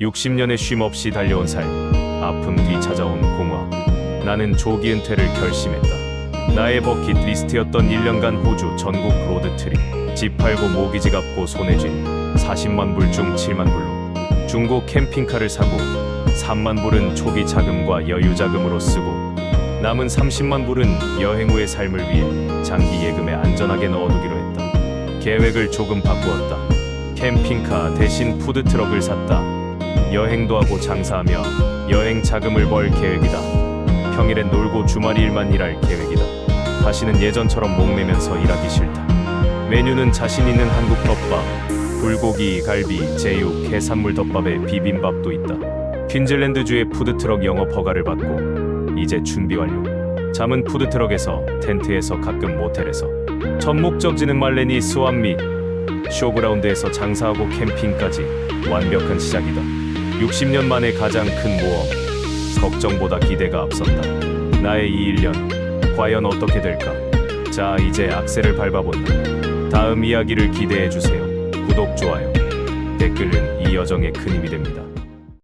60년의 쉼 없이 달려온 삶, 아픔 뒤 찾아온 공화. 나는 조기 은퇴를 결심했다. 나의 버킷 리스트였던 1년간 호주 전국 로드 트립. 집 팔고 모기지 갚고 손에 쥔 40만 불 중 7만 불로 중고 캠핑카를 사고 3만 불은 초기 자금과 여유 자금으로 쓰고 남은 30만 불은 여행 후의 삶을 위해 장기 예금에 안전하게 넣어두기로 했다. 계획을 조금 바꾸었다. 캠핑카 대신 푸드트럭을 샀다. 여행도 하고 장사하며 여행 자금을 벌 계획이다. 평일엔 놀고 주말 일만 일할 계획이다. 다시는 예전처럼 목매면서 일하기 싫다. 메뉴는 자신 있는 한국 덮밥, 불고기, 갈비, 제육, 해산물 덮밥에 비빔밥도 있다. 퀸즐랜드주의 푸드트럭 영업 허가를 받고 이제 준비 완료. 잠은 푸드트럭에서, 텐트에서, 가끔 모텔에서. 첫 목적지는 말레니 및 쇼그라운드에서 장사하고 캠핑까지 완벽한 시작이다. 60년 만에 가장 큰 모험. 걱정보다 기대가 앞선다. 나의 이 1년 과연 어떻게 될까? 자, 이제 악셀을 밟아본다. 다음 이야기를 기대해 주세요. 구독, 좋아요, 댓글은 이 여정에 큰 힘이 됩니다.